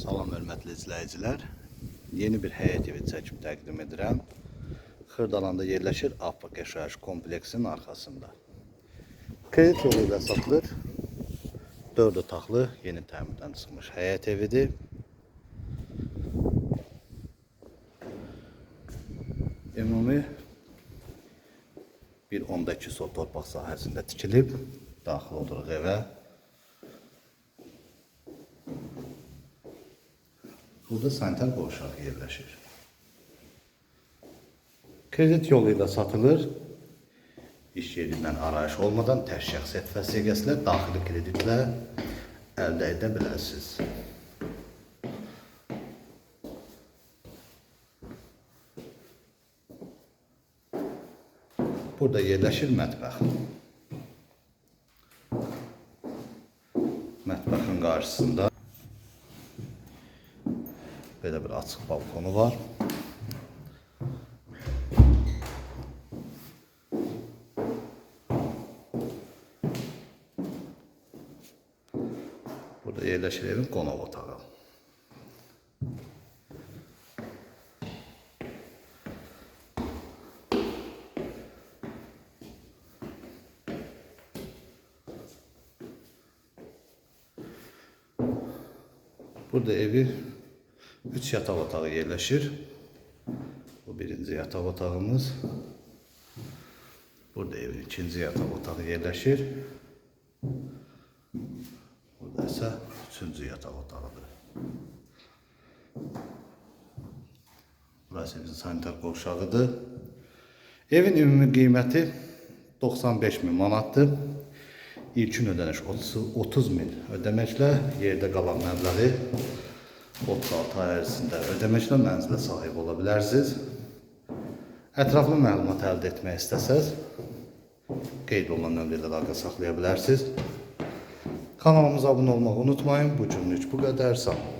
Salam hörmətli izləyicilər. Yeni bir həyət evi çəkib təqdim edirəm. Xırdalanda yerləşir Affaq yaşayış kompleksinin arxasında. Kredit yolu ilə satılır. 4 otaqlı, yeni təmirdən çıxmış həyət evidir. Ümumi bir 10-2 sot torpaq sahəsində tikilib, daxil oluruq evə. Burada sanitar qovşaq yerləşir. Kredit yolu ilə satılır. İş yerindən arayış olmadan tək şəxsiyyət vəsiqəsilə daxili kreditlə əldə edə bilərsiniz. Burada yerləşir mətbəx. Mətbəxin qarşısında belə bir açıq balkonu var. Burada yerləşir evin qonaq otağı. Burada evi 3 yataq otağı yerləşir. Bu birinci yataq otağımız. Burada evin ikinci yataq otağı yerləşir. Burada isə üçüncü yataq otağıdır. Burası evin sanitar qovşağıdır. Evin ümumi qiyməti 95 min manatdır. İlkin ödəniş 30, 30 min ödəməklə yerdə qalan məbləği 36 ay ərzində ödəməklə mənzilə sahib ola bilərsiniz. Ətraflı məlumat əldə etmək istəsəz, qeyd olunan nömrə ilə əlaqə saxlaya bilərsiniz. Kanalımıza abunə olmağı unutmayın. Bu günlük bu qədər. Sağ olun.